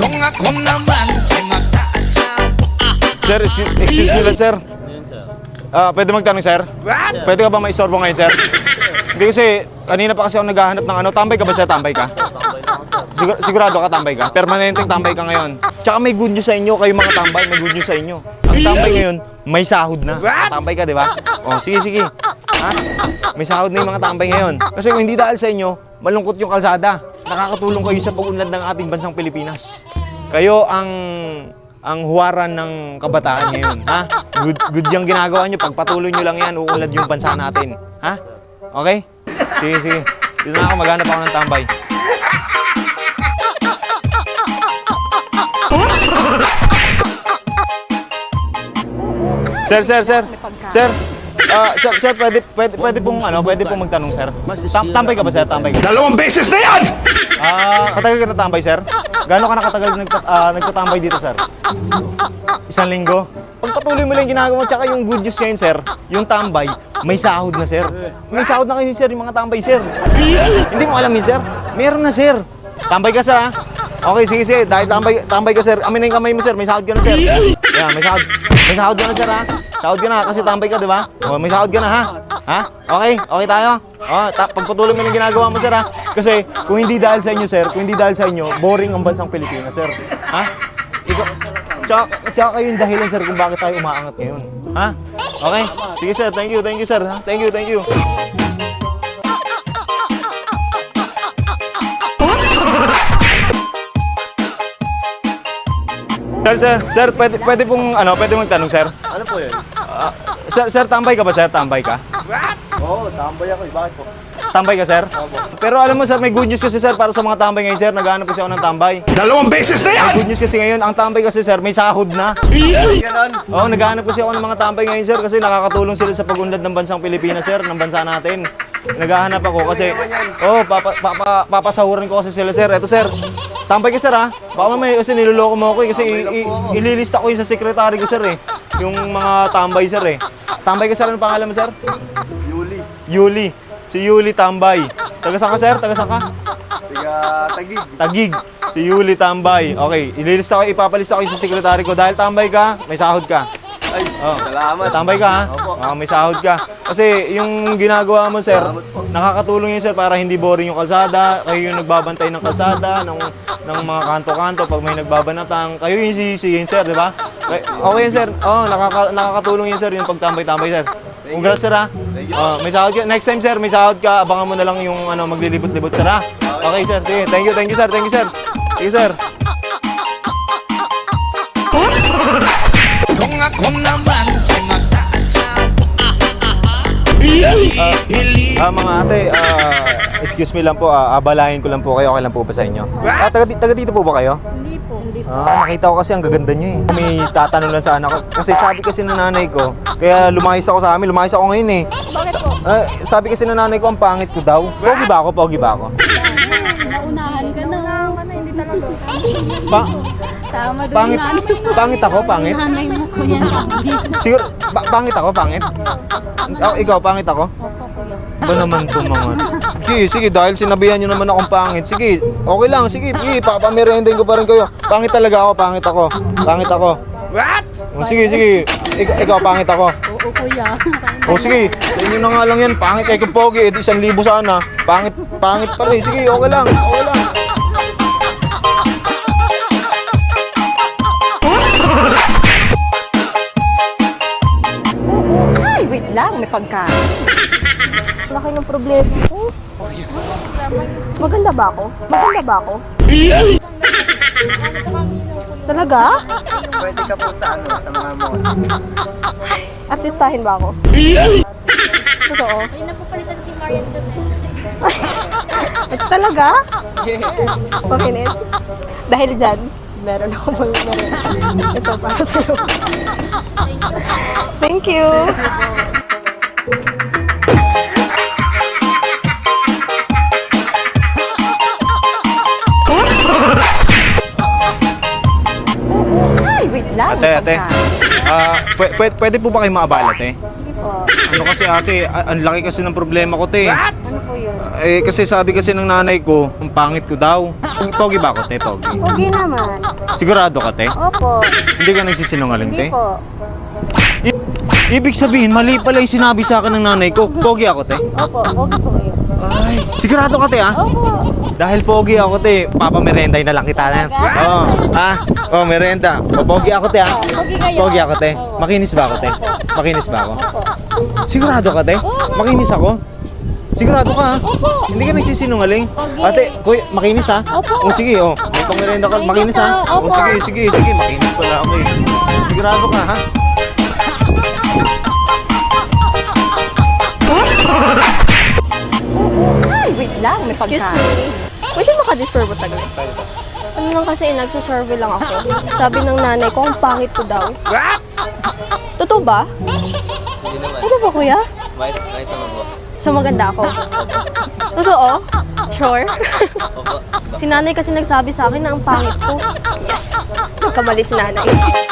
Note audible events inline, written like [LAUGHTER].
Kung ako naman ay magkaasawa Sir, excuse, excuse me lang, sir. Ah, pwede magtanong, sir? Pwede ka ba maisorbo ngayon, sir? Hindi kasi, kanina pa kasi ako naghahanap ng ano. Tambay ka ba, sir? Tambay ka? Sigur, sigurado ka tambay ka? Permanenteng tambay ka ngayon. Tsaka may good news sa inyo, kayo mga tambay, may good news sa inyo. Ang tambay ngayon, may sahod na. Tambay ka, di ba? O, sige, sige. Ha? May sahod na yung mga tambay ngayon. Kasi kung hindi dahil sa inyo, malungkot yung kalsada. Nakakatulong kayo sa pag-unlad ng ating bansang Pilipinas. Kayo ang ang huwaran ng kabataan ngayon, ha? Good, good yung ginagawa nyo. Pagpatuloy nyo lang yan, uunlad yung bansa natin. Ha? Okay? Sige, sige. Dito na ako, maghanap ako ng tambay. Sir, sir, sir. Sir. Ah, sir, sir, pwede, pwede, pwede pong, ano, pwede pong magtanong, sir. Tam tambay ka ba, sir? Tambay ka? Dalawang beses na yan! Ah, katagal ka na tambay, sir? Gaano ka nakatagal nagta, ah, nagtatambay dito, sir? Isang linggo? Pagpatuloy mo lang ginagawa, tsaka yung good news ngayon, sir, yung tambay, may sahod na, sir. May sahod na ngayon, sir, yung mga tambay, sir. Hindi mo alam yun, sir? Meron na, sir. Tambay ka, sir, ha? Okay, sige, sige. Dahil tambay, tambay ka, sir. Amin na yung kamay mo, sir. May sahod ka na, sir. Yeah, may sahod. May sahod ka na, sir, ha? Sahod ka na, kasi tambay ka, di ba? Oh, may sahod ka na, ha? Ha? Okay? Okay tayo? Oh, ta- pagpatuloy mo yung ginagawa mo, sir, ha? Kasi kung hindi dahil sa inyo, sir, kung hindi dahil sa inyo, boring ang bansang Pilipinas, sir. Ha? Ikaw, tsaka, tsaka kayo yung dahilan, sir, kung bakit tayo umaangat ngayon. Ha? Okay? Sige, sir. Thank you, thank you, sir. ha? Thank you, thank you. Sir, sir, sir, pwede, pwede pong, ano, pwede magtanong, sir? Ano po yun? Ah, sir, sir, tambay ka ba, sir? Tambay ka? Oo, oh, tambay ako. eh. Bakit po? Tambay ka, sir? Pero alam mo, sir, may good news kasi, sir, para sa mga tambay ngayon, sir. Naghahanap kasi ako ng tambay. Dalawang beses na yan! Good news kasi ngayon, ang tambay kasi, sir, may sahod na. Ganon. Oo, naghahanap kasi ako ng mga tambay ngayon, sir, kasi nakakatulong sila sa pag-unlad ng bansang Pilipinas, sir, ng bansa natin. Naghahanap ako kasi, oh, papa, papa, papasahuran ko kasi sila, sir. Eto, sir, tambay ka, sir, ha? Baka mamaya kasi niloloko mo ako, eh, kasi i- i- ililista ko yun sa sekretary ko, sir, eh. Yung mga tambay, sir, eh. Tambay ka, sir, ano pangalan mo, sir? Yuli. Yuli. Si Yuli Tambay. Taga saan ka, sir? Taga saan ka? Tiga tagig. Tagig. Si Yuli Tambay. Okay, ililista ko, ipapalista ko yung sa sekretary ko. Dahil tambay ka, may sahod ka. Ay, Oh. salamat. Tambay ka, ha? Opo. Oh, may sahod ka. Kasi yung ginagawa mo, sir, nakakatulong yun, sir, para hindi boring yung kalsada. Kayo yung nagbabantay ng kalsada, ng, ng mga kanto-kanto pag may nagbabanatang. Kayo yung sisihin, sir, di ba? Okay, sir. Oh, nakaka, nakakatulong yun, sir, yung pagtambay-tambay, sir. Congrats, sir, ha? Oh, may sahod ka. Next time, sir, may sahod ka. Abangan mo na lang yung ano, maglilibot-libot, sir, ha? Okay, sir. Sige. Thank you, thank you, sir. Thank you, sir. Sige, sir. Kung naman ay magkaasawa Hili Ah, mga ate, ah, excuse me lang po, ah, abalahin ko lang po kayo. Okay lang po ba sa inyo? Ah, taga, taga dito po ba kayo? Hindi po. Hindi po. Ah, nakita ko kasi ang gaganda niyo eh. May tatanong lang sa anak ko. Kasi sabi kasi ng nanay ko, kaya lumayas ako sa amin, lumayas ako ngayon eh. Bakit po? Ah, sabi kasi ng nanay ko, ang pangit ko daw. Pogi ba ako? Pogi ba ako? Naunahan ka na. Hindi talaga. Pa Tama doon pangit, pangit ako, pangit? Nanay mo ko yan. Siguro, pa- pangit ako, pangit? Oh, ikaw, pangit ako? Ba naman to mga... Sige, sige, dahil sinabihan nyo naman akong pangit. Sige, okay lang, sige, sige, papamerendahin ko pa rin kayo. Pangit talaga ako, pangit ako. Pangit ako. What? Oh, sige, sige. Ikaw, ikaw pangit ako. Oo kuya. O sige, sa inyo na nga lang yan. Pangit kay pogi, edi isang libo sana. Pangit, pangit pa rin. Sige, okay lang, okay lang. Pagkain. Laki ng problema ko. Maganda ba ako? Maganda ba ako? Talaga? Pwede ka po sa ano, sa mga mall. Artistahin ba ako? Totoo? Ay, napapalitan si Marian doon eh. Talaga? Pakinis? Dahil dyan, meron ako mag meron. Ito para sa'yo. Thank you. Ay, wait lang. Ate, ate. Ah, pwede, pwede, pwede po ba kayo maabala, te? Ano kasi ate, a- ang laki kasi ng problema ko, te. Ano po yun? Eh, kasi sabi kasi ng nanay ko, ang pangit ko daw. Pogi ba ako, te? Pogi. Pogi naman. Sigurado ka, te? Opo. Hindi ka nagsisinungaling, te? Hindi po. Ibig sabihin, mali pala yung sinabi sa akin ng nanay ko. Pogi ako, te? Opo, pogi po. Ay, sigurado ka, te, ah? Opo. Dahil pogi ako, te, papamerenday na lang kita na. Talaga? Oo. ah, oh, merenda. O, pogi ako, te, ah? Pogi kayo. Pogi ako, te. Makinis ba ako, te? Makinis ba ako? Opo. Sigurado ka, te? Makinis ako? Sigurado ka, ha? Hindi ka nagsisinungaling? Ate, kuya, makinis, ha? Opo. O, sige, oh. May pangmerenda ka, makinis, ha? po. O, Opo. sige, sige, sige, makinis pala ako, eh. Sigurado ka, ha? Ay, wait lang. May Excuse pagkain. me. Pwede makadisturb mo saglit? Ano lang kasi, nagsusurvey lang ako. Sabi ng nanay ko, ang pangit ko daw. Totoo ba? Hindi naman. Ano ba, kuya? Mais, mais naman po. So, maganda ako? Totoo? Sure? Opo. si nanay kasi nagsabi sa akin na ang pangit ko. Yes! Nagkamali si nanay. [LAUGHS]